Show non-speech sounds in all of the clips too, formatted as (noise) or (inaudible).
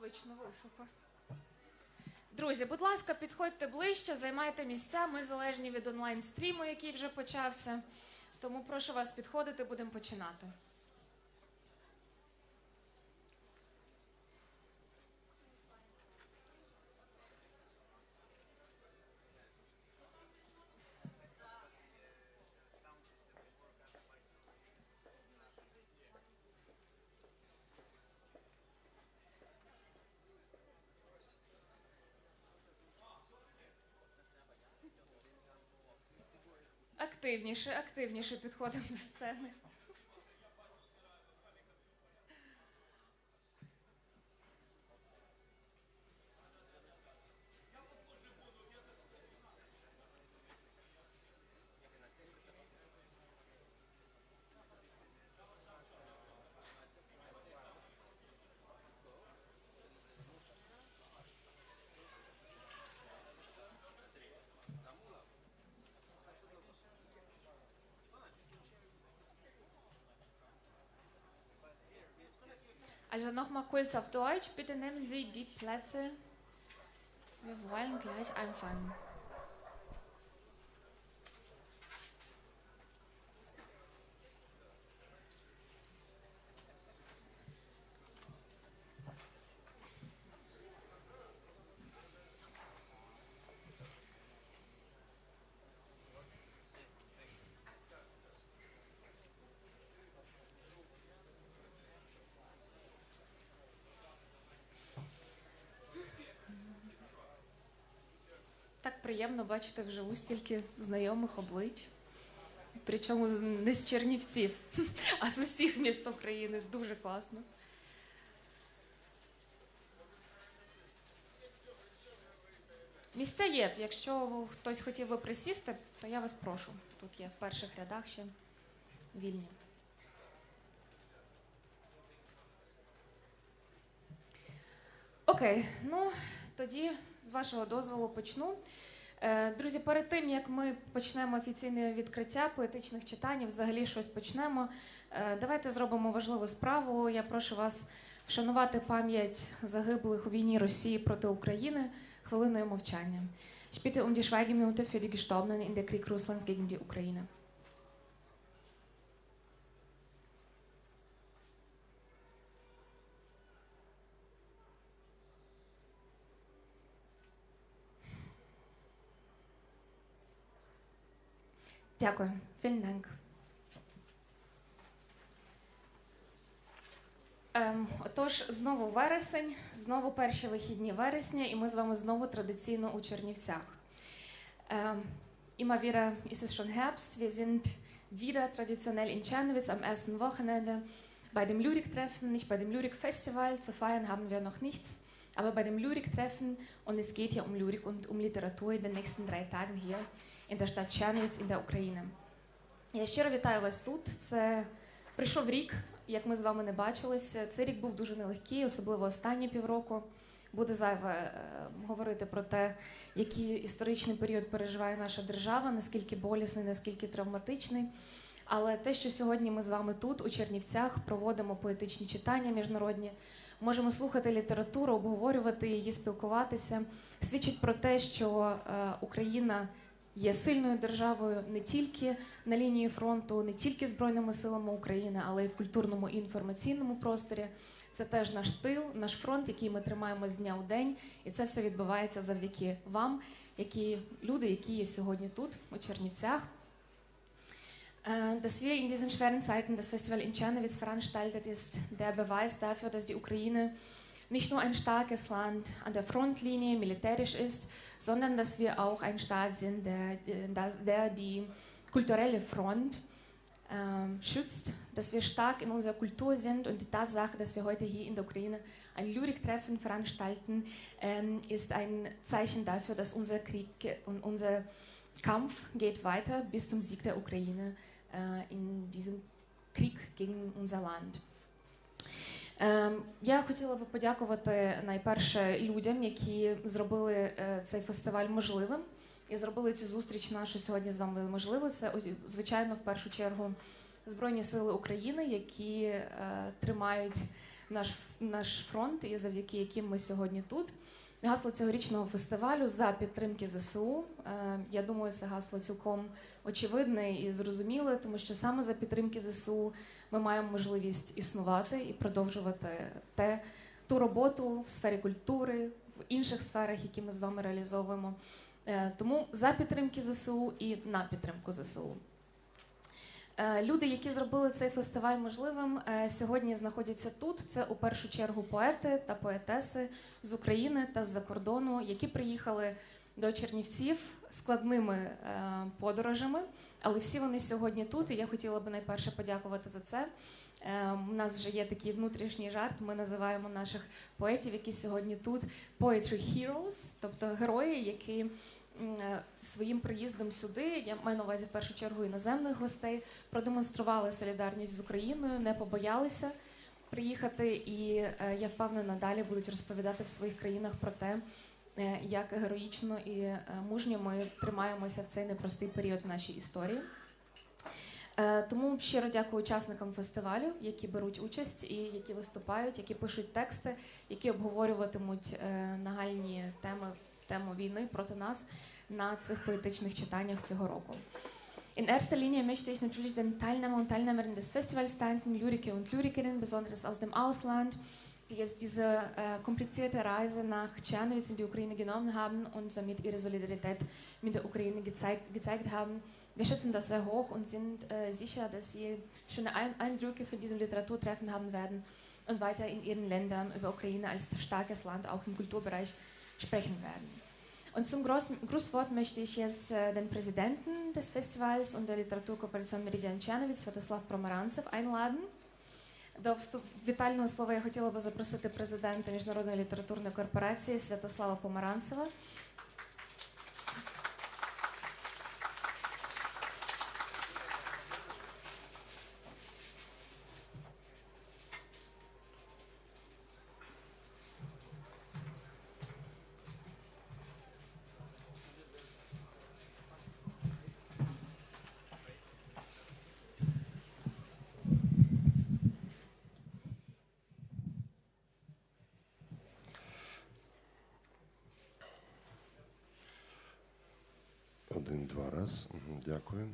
Звично високо. Друзі, будь ласка, підходьте ближче, займайте місця. Ми залежні від онлайн-стріму, який вже почався. Тому прошу вас підходити, будемо починати. Активніше, активніше підходимо до сцени. Also nochmal kurz auf Deutsch. Bitte nehmen Sie die Plätze. Wir wollen gleich anfangen. Приємно бачити вживу стільки знайомих облич. Причому не з Чернівців, (laughs) а з усіх міст України. Дуже класно. Місця є. Якщо хтось хотів би присісти, то я вас прошу. Тут є в перших рядах ще вільні. Окей, ну тоді з вашого дозволу почну. Е, Друзі, перед тим як ми почнемо офіційне відкриття поетичних читань, взагалі щось почнемо. е, Давайте зробимо важливу справу. Я прошу вас вшанувати пам'ять загиблих у війні Росії проти України хвилиною мовчання. Ich bitte um die Schweigeminute für die Gestorbenen. Дякую. Vielen Dank. Ем, отож, знову вересень, знову перші вихідні вересня, і ми з вами знову традиційно у Чернівцях. Ähm, immer wieder ist es schon Herbst. Wir sind wieder traditionell in Czernowitz am ersten Wochenende bei dem Lyriktreffen, nicht bei dem Lyrikfestival. Zu feiern haben wir noch nichts, aber bei dem Lyriktreffen. Und es geht hier um Lyrik und um Literatur in den nächsten drei Tagen hier in der Stadt Czernowitz in der Україна. Я щиро вітаю вас тут. Це прийшов рік, як ми з вами не бачилися. Цей рік був дуже нелегкий, особливо останні півроку. Буде зайве е, говорити про те, який історичний період переживає наша держава, наскільки болісний, наскільки травматичний. Але те, що сьогодні ми з вами тут, у Чернівцях, проводимо поетичні читання міжнародні, можемо слухати літературу, обговорювати її, спілкуватися, свідчить про те, що е, Україна є сильною державою не тільки на лінії фронту, не тільки збройними силами України, але й в культурному і інформаційному просторі. Це теж наш тил, наш фронт, який ми тримаємо з дня у день, і це все відбувається завдяки вам, які люди, які є сьогодні тут, у Чернівцях. Äh, Dass wir in diesen schweren Zeiten das Festival in Czernowitz veranstaltet, ist der Beweis dafür, dass die Ukraine nicht nur ein starkes Land an der Frontlinie militärisch ist, sondern dass wir auch ein Staat sind, der, der- der die kulturelle Front ähm, schützt, dass wir stark in unserer Kultur sind und die Tatsache, dass wir heute hier in der Ukraine ein Lyriktreffen veranstalten, ähm, ist ein Zeichen dafür, dass unser Krieg und unser Kampf geht weiter bis zum Sieg der Ukraine äh, in diesem Krieg gegen unser Land. Ем, Я хотіла би подякувати найперше людям, які зробили е, цей фестиваль можливим і зробили цю зустріч нашу сьогодні з вами можливо. Це звичайно в першу чергу Збройні Сили України, які е, тримають наш, наш фронт і завдяки яким ми сьогодні тут. Гасло цьогорічного фестивалю за підтримки ЗСУ. Е, Я думаю, це гасло цілком очевидне і зрозуміле, тому що саме за підтримки ЗСУ ми маємо можливість існувати і продовжувати те, ту роботу в сфері культури, в інших сферах, які ми з вами реалізовуємо. Е, Тому за підтримки ЗСУ і на підтримку ЗСУ. Е, Люди, які зробили цей фестиваль можливим, е, сьогодні знаходяться тут. Це у першу чергу поети та поетеси з України та з-за кордону, які приїхали до Чернівців складними подорожами. Але всі вони сьогодні тут, і я хотіла би найперше подякувати за це. Е, У нас вже є такий внутрішній жарт. Ми називаємо наших поетів, які сьогодні тут Poetry Heroes, тобто герої, які е, своїм приїздом сюди, я маю на увазі в першу чергу іноземних гостей, продемонстрували солідарність з Україною, не побоялися приїхати, і е, я впевнена, далі будуть розповідати в своїх країнах про те, як героїчно і е, мужньо ми тримаємося в цей непростий період в нашій історії. Е, Тому щиро дякую учасникам фестивалю, які беруть участь і які виступають, які пишуть тексти, які обговорюватимуть е, нагальні теми тему війни проти нас на цих поетичних читаннях цього року. In erster Linie möchte ich natürlich den Teilnehmer und Teilnehmerinnen des Festivals danken, Lyriker und Lyrikerinnen, besonders aus dem Ausland, die jetzt diese äh, komplizierte Reise nach Tschernowitz in die Ukraine genommen haben und somit ihre Solidarität mit der Ukraine gezeigt, gezeigt haben. Wir schätzen das sehr hoch und sind äh, sicher, dass Sie schöne Ein Eindrücke von diesem Literaturtreffen haben werden und weiter in Ihren Ländern über Ukraine als starkes Land auch im Kulturbereich sprechen werden. Und zum Groß Grußwort möchte ich jetzt äh, den Präsidenten des Festivals und der Literaturkooperation Meridian Tschernowitz, Svetoslav Promoranzew, einladen. До вступ вітального слова я хотіла би запросити президента Міжнародної літературної корпорації Святослава Помаранцева. Один, два раз. Дякую.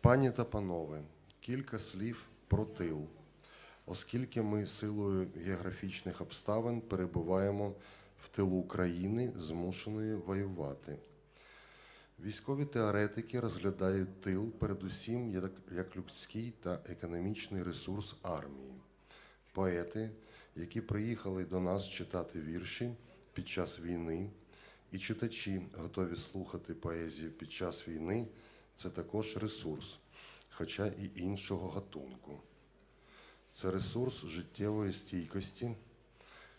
Пані та панове, кілька слів про тил, оскільки ми силою географічних обставин перебуваємо в тилу країни, змушеної воювати. Військові теоретики розглядають тил передусім як людський та економічний ресурс армії. Поети, які приїхали до нас читати вірші під час війни, і читачі готові слухати поезію під час війни це також ресурс, хоча і іншого гатунку. Це ресурс життєвої стійкості,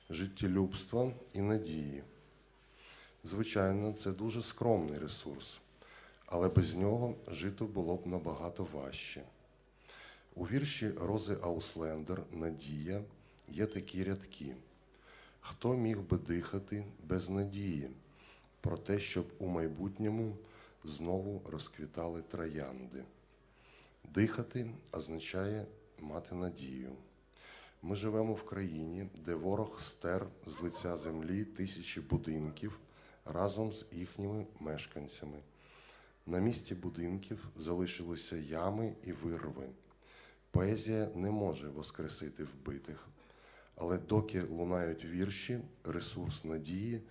життєлюбства і надії. Звичайно, це дуже скромний ресурс, але без нього жити було б набагато важче. У вірші Рози Ауслендер Надія є такі рядки. Хто міг би дихати без надії про те, щоб у майбутньому знову розквітали троянди? Дихати означає мати надію. Ми живемо в країні, де ворог стер з лиця землі тисячі будинків разом з їхніми мешканцями. На місці будинків залишилися ями і вирви. Поезія не може воскресити вбитих, але доки лунають вірші, ресурс надії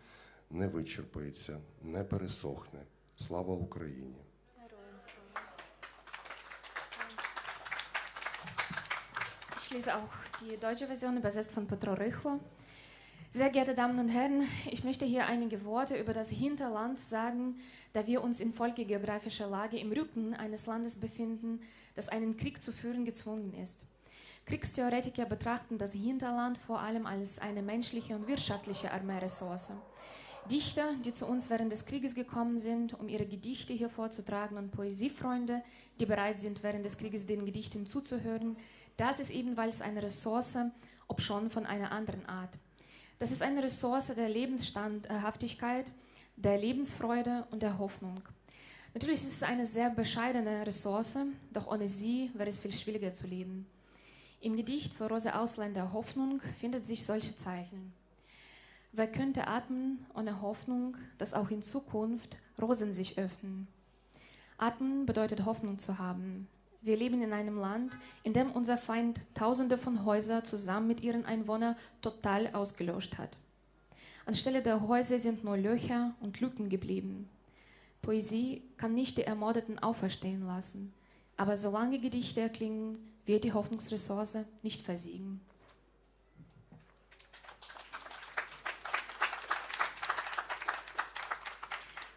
не вичерпається, не пересохне. Слава Україні! Ich lese auch die deutsche Version, übersetzt von Petro Rychlo. Sehr geehrte Damen und Herren, ich möchte hier einige Worte über das Hinterland sagen, da wir uns in geografischer Lage im Rücken eines Landes befinden, das einen Krieg zu führen gezwungen ist. Kriegstheoretiker betrachten das Hinterland vor allem als eine menschliche und wirtschaftliche Armeeressource. Dichter, die zu uns während des Krieges gekommen sind, um ihre Gedichte hier vorzutragen, und Poesiefreunde, die bereit sind, während des Krieges den Gedichten zuzuhören, das ist ebenfalls eine Ressource, obschon von einer anderen Art. Das ist eine Ressource der Lebensstandhaftigkeit, der Lebensfreude und der Hoffnung. Natürlich ist es eine sehr bescheidene Ressource, doch ohne sie wäre es viel schwieriger zu leben. Im Gedicht für Rose Ausländer Hoffnung findet sich solche Zeichen. Wer könnte atmen ohne Hoffnung, dass auch in Zukunft Rosen sich öffnen? Atmen bedeutet Hoffnung zu haben. Wir leben in einem Land, in dem unser Feind Tausende von Häusern zusammen mit ihren Einwohnern total ausgelöscht hat. Anstelle der Häuser sind nur Löcher und Lücken geblieben. Poesie kann nicht die Ermordeten auferstehen lassen, aber solange Gedichte erklingen, wird die Hoffnungsressource nicht versiegen.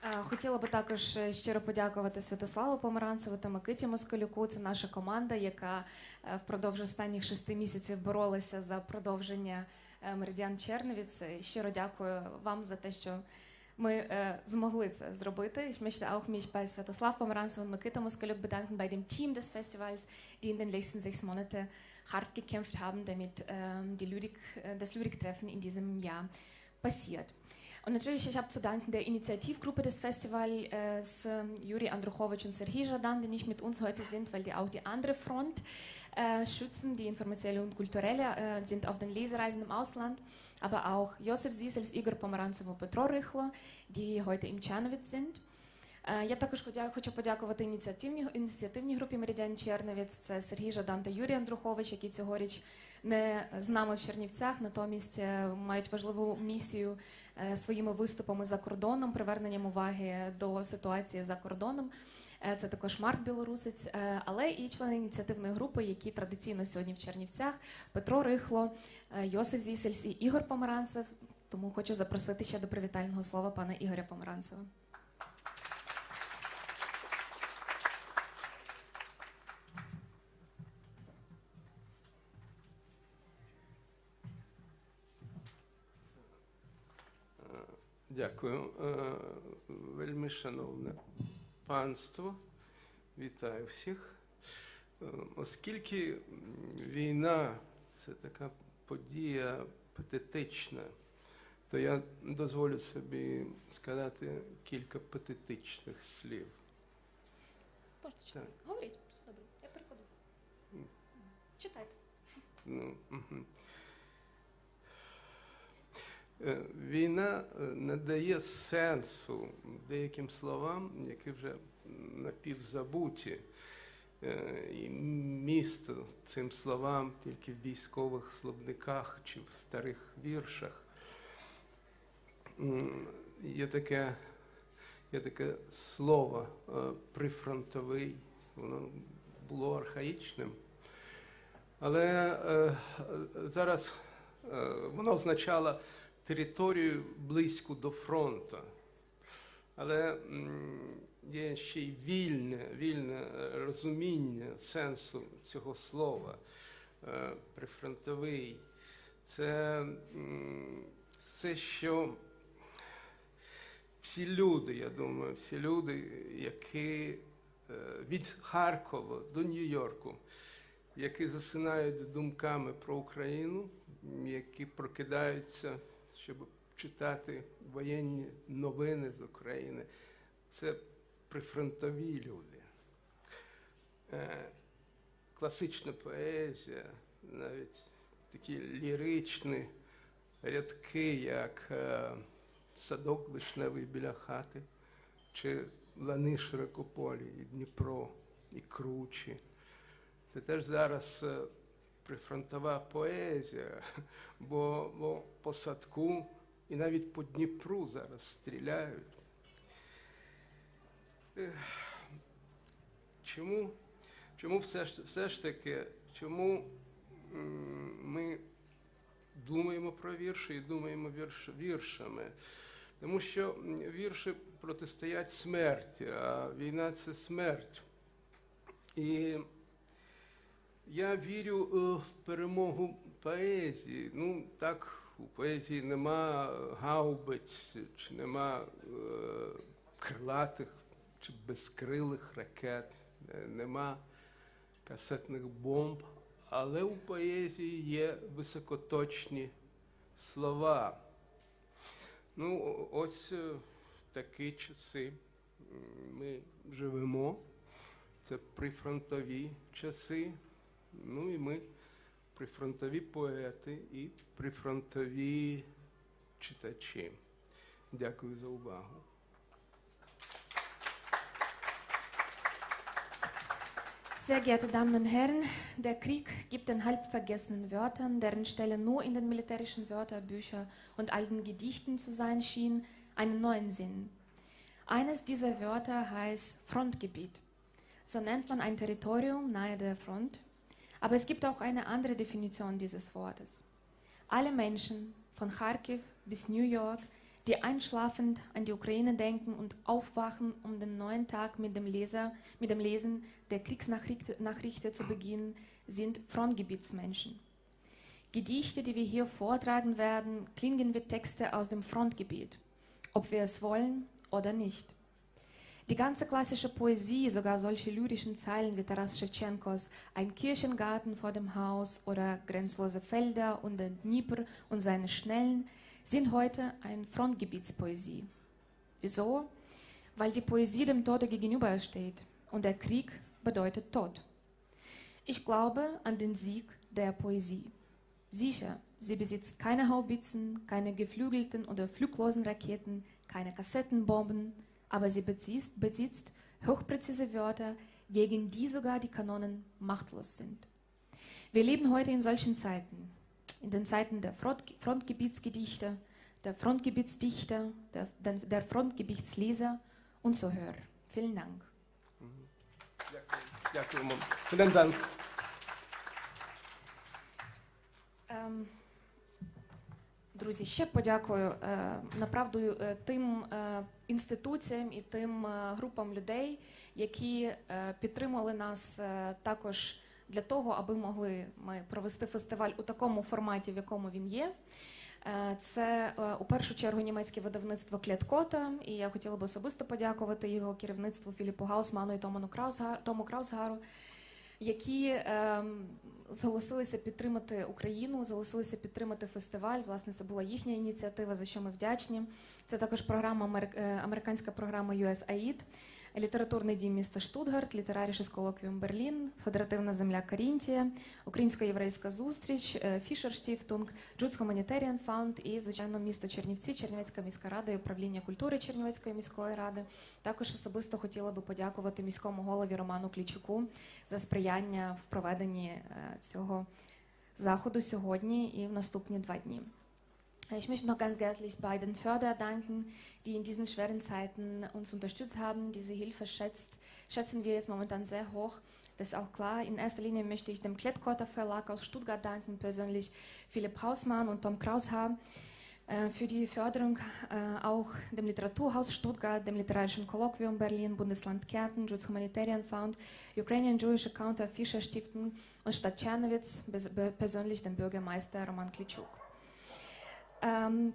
Хотіла би також е, щиро подякувати Святославу Помаранцеву та Микиті Москалюку. Це наша команда, яка е, впродовж останніх шести місяців боролася за продовження е, Меридіан Черновіц. Щиро дякую вам за те, що ми е, змогли це зробити. Ich möchte auch mich Svetoslav Pomeranzev und Mikita Moskaluk bedanken, bei dem Team des Festivals, die in den letzten sechs Monaten hart gekämpft haben, damit ähm, die Lyrik, äh, das Lyriktreffen in diesem Jahr passiert. Und natürlich, ich habe zu danken der Initiativgruppe des Festivals, äh, Juri Androchowitsch und Serhij Jadan, die nicht mit uns heute sind, weil die auch die andere Front äh, schützen, die informationelle und kulturelle, äh, sind auf den Lesereisen im Ausland, aber auch Josef Siesels, Igor Pomeranzow und Petro Rychlo, die heute im Czernowitz sind. Е, Я також хочу подякувати ініціативній, ініціативній групі Меридіан Черновіць. Це Сергій Жадан та Юрій Андрухович, які цьогоріч не з нами в Чернівцях, натомість е, мають важливу місію е, своїми виступами за кордоном, приверненням уваги до ситуації за кордоном. Це також Марк Білорусець, але і члени ініціативної групи, які традиційно сьогодні в Чернівцях, Петро Рихло, Йосиф Зісельс і Ігор Помаранцев. Тому хочу запросити ще до привітального слова пана Ігоря Помаранцева. Дякую. Е, Вельми шановне панство, вітаю всіх. Е, Оскільки війна це така подія патетична, то я дозволю собі сказати кілька патетичних слів. Можете читати. Говоріть, все добре, я перекладу. Читайте. Ну, мгм. Е, Війна е, надає сенсу деяким словам, які вже напівзабуті. Е, І місто цим словам тільки в військових словниках чи в старих віршах. Є таке, є таке слово прифронтовий, воно було архаїчним. Але зараз воно означало територію близьку до фронту. Але є ще й вільне, вільне е, розуміння сенсу цього слова. Е, Прифронтовий. Це все, що всі люди, я думаю, всі люди, які е, від Харкова до Нью-Йорку які засинають думками про Україну, які прокидаються, щоб читати воєнні новини з України. Це прифронтові люди. Е, Класична поезія, навіть такі ліричні рядки, як е, садок вишневий біля хати, чи лани широкополі, і Дніпро, і кручі. Це теж зараз е, прифронтова поезія, (laughs) бо, бо по садку і навіть по Дніпру зараз стріляють. Чому, чому все, ж, все ж таки, чому ми думаємо про вірші і думаємо вірш, віршами? Тому що вірші протистоять смерті, а війна це смерть. І я вірю е, в перемогу поезії. Ну, так, у поезії нема гаубиць, чи нема е, крилатих чи безкрилих ракет, е, нема касетних бомб, але у поезії є високоточні слова. Ну, ось е, в такі часи ми живемо. Це прифронтові часи. Ну і ми прифронтові поети і прифронтові читачі. Дякую за увагу. Sehr geehrte Damen und Herren, der Krieg gibt den halbvergessenen Wörtern, deren Stelle nur in den militärischen Wörterbüchern und alten Gedichten zu sein schien, einen neuen Sinn. Eines dieser Wörter heißt Frontgebiet. So nennt man ein Territorium nahe der Front. aber es gibt auch eine andere Definition dieses Wortes. Alle Menschen, von Kharkiv bis New York, die einschlafend an die Ukraine denken und aufwachen, um den neuen Tag mit dem, Leser, mit dem Lesen der Kriegsnachrichten zu beginnen, sind Frontgebietsmenschen. Gedichte, die wir hier vortragen werden, klingen wie Texte aus dem Frontgebiet, ob wir es wollen oder nicht. Die ganze klassische Poesie, sogar solche lyrischen Zeilen wie Taras Schewtschenkos Ein Kirchengarten vor dem Haus oder Grenzlose Felder und der Dnieper und seine Schnellen, sind heute ein Frontgebietspoesie. Wieso? Weil die Poesie dem Tode gegenübersteht und der Krieg bedeutet Tod. Ich glaube an den Sieg der Poesie. Sicher, sie besitzt keine Haubitzen, keine geflügelten oder fluglosen Raketen, keine Kassettenbomben, aber sie besitzt, besitzt hochpräzise Wörter, gegen die sogar die Kanonen machtlos sind. Wir leben heute in solchen Zeiten, in den Zeiten der Frontgebietsgedichte, der Frontgebietsdichter, der, der Frontgebietsleser und so höher. Vielen Dank. Ja, vielen Dank. Ähm, Друзі, ще подякую е, направду е, тим е, інституціям і тим групам людей, які підтримали нас також для того, аби могли ми провести фестиваль у такому форматі, в якому він є. Це у першу чергу німецьке видавництво Клеткота, і я хотіла б особисто подякувати його керівництву Філіпу Гаусману і Краусгару, Тому Краусгару які ем, зголосилися підтримати Україну, зголосилися підтримати фестиваль. Власне, це була їхня ініціатива, за що ми вдячні. Це також програма е, американська програма USAID, літературний дім міста Штутгарт, літераріше колоквіум Берлін, Федеративна земля Карінтія, Українсько-єврейська зустріч, е, Фішер Штіфтунг, Джудс Humanitarian Фаунд і, звичайно, місто Чернівці, Чернівецька міська рада і управління культури Чернівецької міської ради. Також особисто хотіла би подякувати міському голові Роману Клічуку за сприяння в проведенні е, цього заходу сьогодні і в наступні два дні. Ich möchte noch ganz herzlich bei den Förder danken, die in diesen schweren Zeiten uns unterstützt haben. Diese Hilfe schätzt, schätzen wir jetzt momentan sehr hoch. Das ist auch klar. In erster Linie möchte ich dem Klettkorter Verlag aus Stuttgart danken, persönlich Philipp Hausmann und Tom Kraushaar äh, für die Förderung äh, auch dem Literaturhaus Stuttgart, dem Literarischen Kolloquium Berlin, Bundesland Kärnten, Jews Humanitarian Fund, Ukrainian Jewish Accounter Fischer Stiftung und Stadt Czernowitz, persönlich dem Bürgermeister Roman Klitschuk. Ем,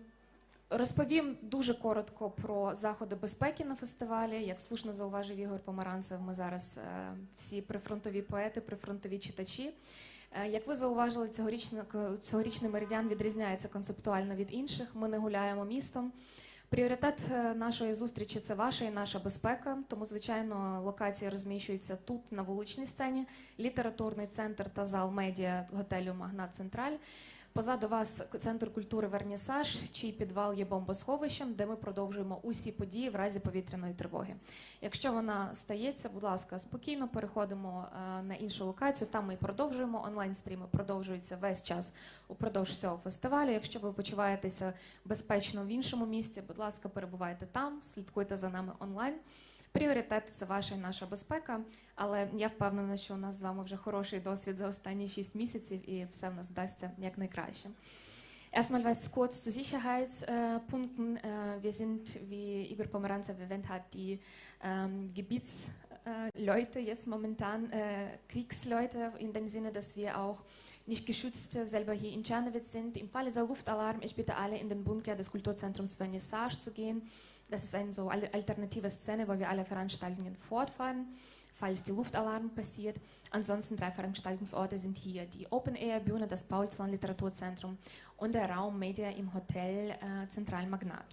Розповім дуже коротко про заходи безпеки на фестивалі. Як слушно зауважив Ігор Помаранцев, ми зараз е, всі прифронтові поети, прифронтові читачі. Е, Як ви зауважили, цьогорічний, цьогорічний меридіан відрізняється концептуально від інших. Ми не гуляємо містом. Пріоритет е, нашої зустрічі це ваша і наша безпека. Тому, звичайно, локації розміщуються тут, на вуличній сцені, літературний центр та зал медіа готелю Магнат Централь. Позаду вас центр культури Вернісаж, чий підвал є бомбосховищем, де ми продовжуємо усі події в разі повітряної тривоги. Якщо вона стається, будь ласка, спокійно переходимо е, на іншу локацію. Там ми продовжуємо. Онлайн-стріми продовжуються весь час упродовж цього фестивалю. Якщо ви почуваєтеся безпечно в іншому місці, будь ласка, перебувайте там, слідкуйте за нами онлайн. Пріоритет це ваша і наша безпека, але я впевнена, що у нас з вами вже хороший досвід за останні 6 місяців, і все в нас вдасться якнайкраще. Erstmal was kurz zu Sicherheitspunkten. Äh, wir sind, wie Igor Pomeranzev erwähnt hat, die ähm, Gebietsleute, jetzt momentan äh, Kriegsleute, in dem Sinne, dass wir auch nicht geschützt äh, selber hier in Czernowitz sind. Im Falle der Luftalarm, ich bitte alle in den Bunker des Kulturzentrums Vernissage zu gehen. Das ist eine so alternative Szene, wo wir alle Veranstaltungen fortfahren, falls die Luftalarm passiert. Ansonsten drei Veranstaltungsorte sind hier die Open Air Bühne, das Paulsland Literaturzentrum und der Raum Media im Hotel äh, Zentral Magnat.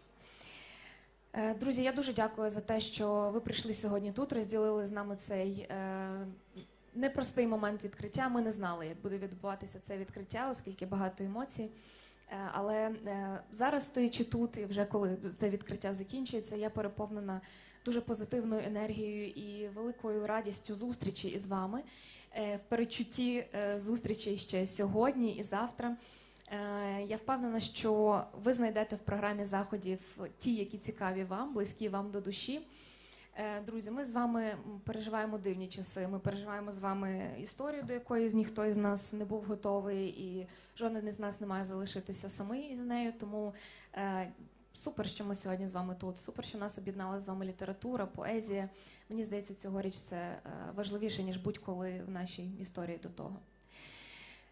Е, Друзі, я дуже дякую за те, що ви прийшли сьогодні тут, розділили з нами цей е, непростий момент відкриття. Ми не знали, як буде відбуватися це відкриття, оскільки багато емоцій. Е, Але е, зараз, стоячи тут, і вже коли це відкриття закінчується, я переповнена дуже позитивною енергією і великою радістю зустрічі із вами е, в перечутті е, зустрічі ще сьогодні і завтра. Я впевнена, що ви знайдете в програмі заходів ті, які цікаві вам, близькі вам до душі. Е, Друзі, ми з вами переживаємо дивні часи. Ми переживаємо з вами історію, до якої ніхто із нас не був готовий, і жоден із нас не має залишитися самий із нею. Тому е, супер, що ми сьогодні з вами тут. Супер, що нас об'єднала з вами література, поезія. Мені здається, цьогоріч це е, важливіше ніж будь-коли в нашій історії до того.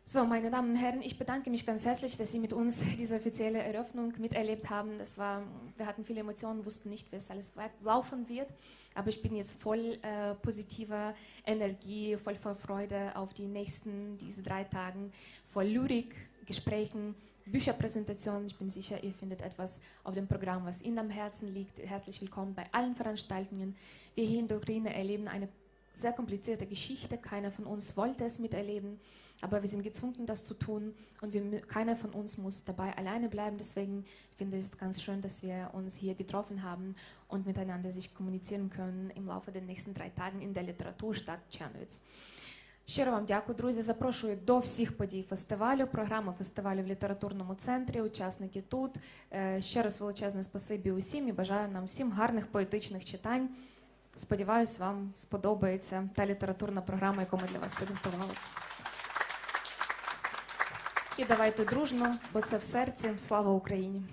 So, meine Damen und Herren, ich bedanke mich ganz herzlich, dass Sie mit uns (laughs) diese offizielle Eröffnung miterlebt haben. Es war, wir hatten viele Emotionen, wussten nicht, wie es alles laufen wird, aber ich bin jetzt voll äh, positiver Energie, voll vor Freude auf die nächsten, diese drei Tagen, voll Lyrik, Gesprächen, Bücherpräsentationen. Ich bin sicher, ihr findet etwas auf dem Programm, was Ihnen am Herzen liegt. Herzlich willkommen bei allen Veranstaltungen. Wir hier in der Ukraine erleben eine sehr komplizierte Geschichte. Keiner von uns wollte es miterleben, aber wir sind gezwungen, das zu tun. Und wir, mü- keiner von uns muss dabei alleine bleiben. Deswegen finde ich es ganz schön, dass wir uns hier getroffen haben und miteinander sich kommunizieren können im Laufe der nächsten drei Tagen in der Literaturstadt Czernowitz. Щиро вам дякую, друзі. Запрошую до всіх подій фестивалю. Програма фестивалю в літературному центрі. Учасники тут. Е, Ще раз величезне спасибі усім і бажаю нам всім гарних поетичних читань. Сподіваюсь, вам сподобається та літературна програма, яку ми для вас підготували. І давайте дружно, бо це в серці. Слава Україні!